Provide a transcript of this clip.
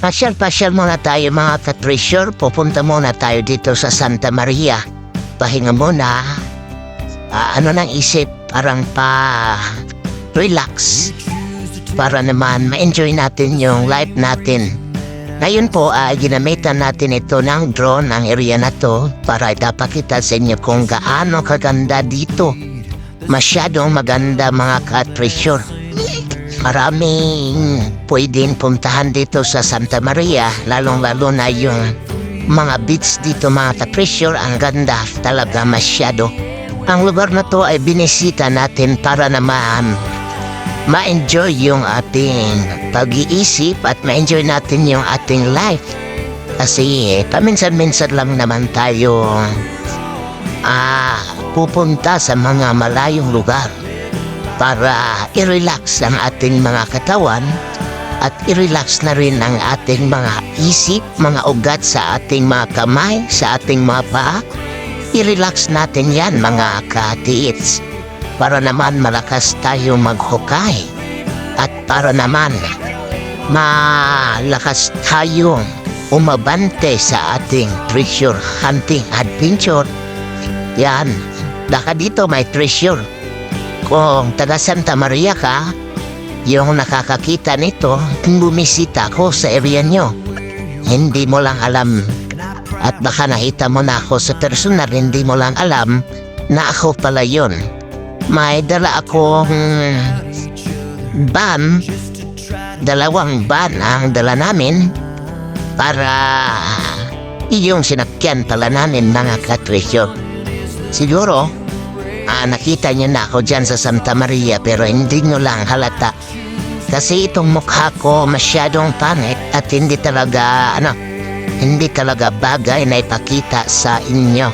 Pasyal-pasyal muna tayo mga ka-treasure. Pupunta muna tayo dito sa Santa Maria. Pahinga muna. Ah, ano nang isip? Parang pa... Relax. Para naman ma-enjoy natin yung life natin. Ngayon po, ah, ginamitan natin ito ng drone, ang area na to, para ipapakita sa inyo kung gaano kaganda dito. Masyadong maganda mga ka-treasure. Maraming pwedeng puntahan dito sa Santa Maria, lalong-lalo na yung mga beach dito mga ka-treasure, ang ganda talaga masyado. Ang lugar na to ay binisita natin para naman ma-enjoy yung ating pag-iisip at ma-enjoy natin yung ating life. Kasi eh, paminsan-minsan lang naman tayo ah, pupunta sa mga malayong lugar para i-relax ang ating mga katawan at i-relax na rin ang ating mga isip, mga ugat sa ating mga kamay, sa ating mga paa. I-relax natin yan mga katiits para naman malakas tayo maghukay at para naman malakas tayong umabante sa ating treasure hunting adventure. Yan, baka dito may treasure. Kung taga Santa Maria ka, yung nakakakita nito, bumisita ko sa area nyo. Hindi mo lang alam at baka nakita mo na ako sa personal, hindi mo lang alam na ako pala yun. May dala akong van, dalawang van ang dala namin para iyong sinakyan pala namin mga katresyo. Siguro, ah, nakita niyo na ako dyan sa Santa Maria pero hindi niyo lang halata. Kasi itong mukha ko masyadong pangit at hindi talaga, ano, hindi talaga bagay na ipakita sa inyo.